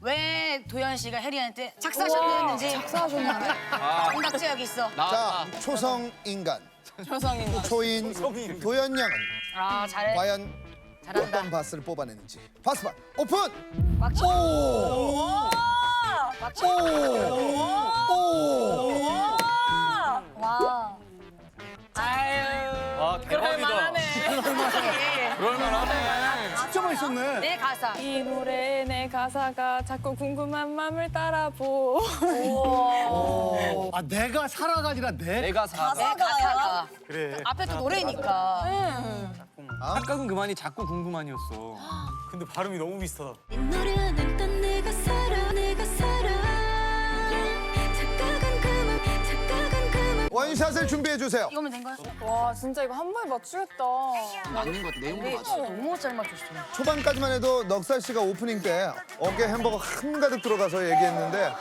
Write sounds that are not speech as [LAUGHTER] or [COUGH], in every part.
왜 도현 씨가 혜리한테 작사하셨는지 작사하셨는데 정답지 여기 있어. 자, 초성 인간, 초성인 초인 도연 양은 아 잘해. 과연 잘한다. 어떤 바스를 뽑아내는지. 바스반 오픈! 꽉 오! 오. 오! 오! 와. 아유. 맛있었네. 내 가사. 이 노래의 내 가사가 자꾸 궁금한 맘을 따라보. 아 내가 살아가 아니라 내. 내가 사. 내 가사가. 그래. 앞에 또 노래니까. 착각은 그만이 자꾸 궁금한이었어. 근데 발음이 너무 비슷하다. 노래는 딴 샷을 준비해 주세요. 이거면 된 거야? 와 진짜 이거 한 번에 맞추겠다. 맞는 것 같아. 내용도 근데 맞아. 너무 잘 맞췄어. 초반까지만 해도 넉살 씨가 오프닝 때 어깨 햄버거 한가득 들어가서 얘기했는데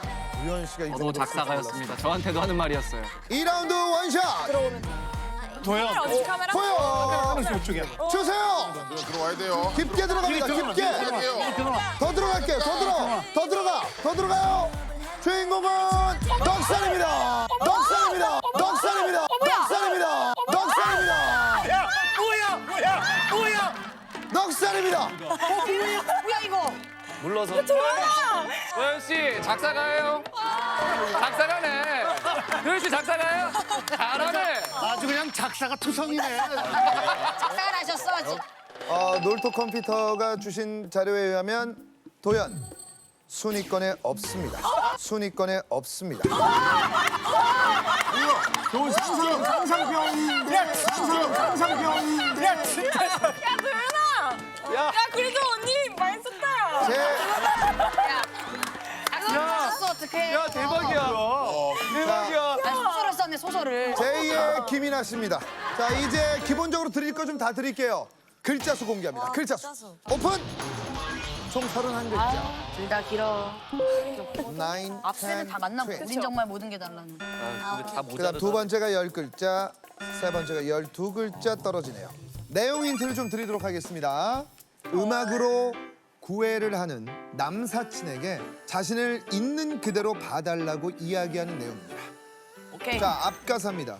우현 씨가 이 저도 작사가였습니다. 저한테도 하는 말이었어요. 2라운드 원샷 도현. 어디 카메라? 보여 이쪽이야. 주세요. 들어와야 돼요. 깊게 들어갑니다. 깊게. 들어갈게요. 더 들어갈게요. 더 들어. 더 들어가. 더 들어가요. 주인공은 넉살 넉살입니다. 뭐야 이거? 물러서. 도현 씨 작사가예요. 작사가네. 도현 씨 작사가예요. 잘하네. 아주 그냥 작사가 투성이네. 작사가 나셨어. 아직. 어, 놀토 컴퓨터가 주신 자료에 의하면 도연 순위권에 없습니다. 순위권에 없습니다. 상상 상상병인데. 상상 상상병인데. 야 진짜. 야 그래도 언니 많이 썼다. 제 작사 나셨어 어떡해. 야 대박이야. 대박이야. 아, 소설을 썼네 소설을. 제2의 김이나 씨입니다. 자 이제 기본적으로 드릴 거 좀 다 드릴게요. 글자 수 공개합니다. 글자 수. 오픈. 총 31글자. 둘 다 길어. 9, 앞세는 다. 10, 우린 정말 모든 게 달랐는데. 아, 근데 다 그다음 모자르다. 두 번째가 10글자, 세 번째가 12글자 떨어지네요. 내용 힌트를 좀 드리도록 하겠습니다. 음악으로 구애를 하는 남사친에게 자신을 있는 그대로 봐달라고 이야기하는 내용입니다. 오케이. 자, 앞가사입니다.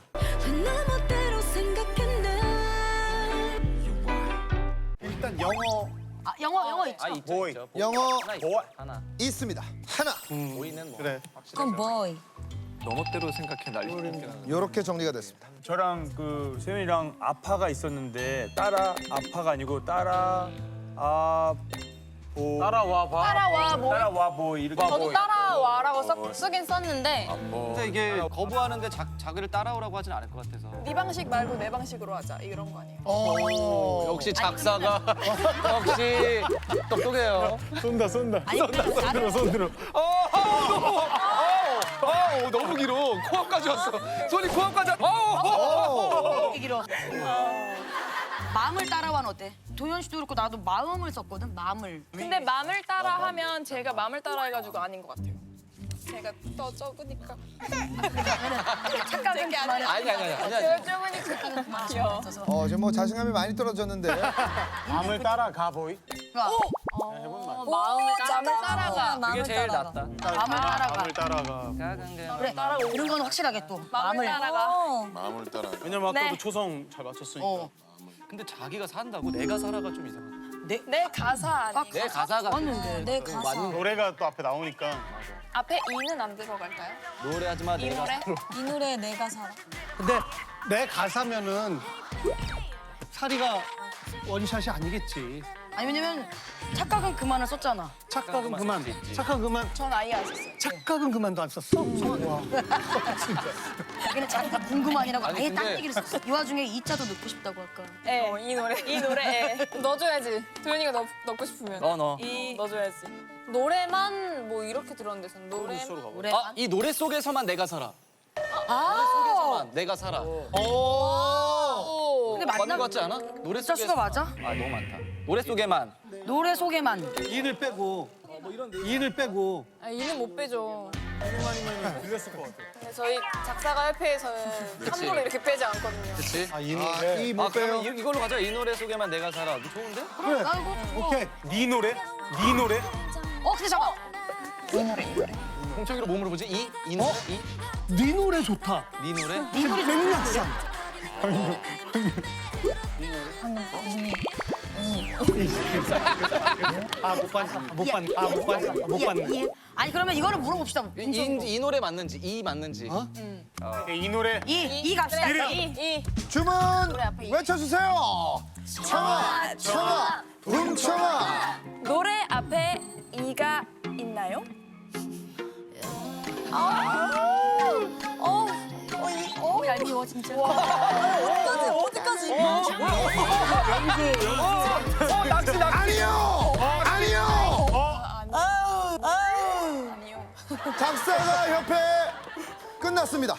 일단 영어 아 영어 영어 있죠. 아 있죠 보이. 있죠. 영어 하나 있죠. 보아. 하나. 있습니다. 하나. 보이는 뭐. 그래. 그건 뭐이? 너 멋대로 생각해 난리. 이렇게 정리가 됐습니다. 저랑 그 세윤이랑 아파가 있었는데 따라 아파가 아니고 따라 아보 따라와 봐. 따라와 뭐. 따라와 보 이렇게 저도 따라와라고 써, 쓰긴 썼는데 근데 이게 거부하는데 자, 자기를 따라오라고 하진 않을 것 같아서. 네 방식 말고 내 방식으로 하자 이런 거 아니에요? 역시 작사가 역시 똑똑해요. [LAUGHS] 쏜다 쏜다. 아니 근데 나는 손 들어. 아 우 너무 길어. 코앞까지 왔어. 손이 코앞까지. 아우. 이렇게 길어. 마음을 따라와는 어때? 도현 씨도 그렇고 나도 마음을 썼거든. 마음을. 근데 맘을 따라 하면 제가 맘을 따라 해가지고 아닌 것 같아요. 제가 더 적으니까. 착각은 제게 아니라. 아니 아니 아니 아니. 제가 적으니까. 귀여워. 어, 지금 뭐 자신감이 많이 떨어졌는데 [LAUGHS] 마음을 따라 가 보이. 어, 마음을 따라가. 그게 제일 낫다. 마음을 따라가. 마음을 따라가. 그래. 이런 건 확실하게 또. 마음을 따라가. 마음을 따라. 왜냐면 아까도 네. 초성 잘 맞췄으니까 어. 근데 자기가 산다고 내가 살아가 좀 이상하다. 내 가사 아니 내 가사가 맞는데. 내 가사. 노래가 또 앞에 나오니까. 앞에 이는 안 들어갈까요? 노래하지 마. 이 내가 노래? 이 노래 내가 살아 근데 내 가사면은 사리가 원샷이 아니겠지. 아니 왜냐면 착각은 그만을 썼잖아. 착각은 그만. 착각은 그만. 전 아예 안 썼어요. 착각은 그만도 안 썼어. 와. 자기는 자기가 궁금하니라고 아니, 아예 딴 근데- 얘기를 썼어. 이 와중에 이 자도 넣고 싶다고 할까. 예, 이 노래. 이 노래. 예. [LAUGHS] 넣어줘야지. 도현이가 넣, 넣고 싶으면. 너 너. 이 넣어줘야지. 노래만 뭐 이렇게 들었는데 전 노래. 노래. 아, 이 노래 속에서만 내가 살아. 아. 노래 속에서만 내가 살아. 오. 맞는 맞나? 거 같지 않아? 노래 숫자 속에 수가 맞아? 아 너무 많다. 노래 속에만. 노래 속에만. 인을 빼고. 인을 빼고. 아, 이는 못 빼죠. 들렸을 것 같아 근데 저희 작사가 협회에서는 함부로 이렇게 빼지 않거든요. 그렇지? 아, 이 아, 노래. 이아못 빼요. 그러면 이, 이걸로 가자. 이 노래 속에만 내가 살아. 너 좋은데? 그래. 나 이거. 오케이. 네 노래? 네 노래? 어 근데 잠깐. 홍청이로 몸으로 보지 이? 이 노래? 이? 네 노래 좋다. 네 노래? 맥락상. 아못 봤어. 못 봤. 아못 봤어. 못 봤네. 아니 그러면 이거를 물어봅시다. 이, 이, 이 노래 맞는지 이 맞는지 이 노래 이, 이 갑시다. 이. 이. 주문 외쳐주세요. 청 어, 얄미워 진짜. 어 낚시 낚시 아니요, 아니요. 아니요. 작사가 협회 끝났습니다.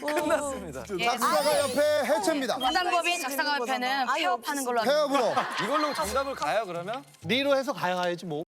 끝났습니다 작사가 협회 해체입니다. 부산법인 작사가 협회는 폐업하는 걸로 합니다. 폐업으로. 이걸로 정답을 가요 그러면? 니로 해서 가야지 뭐.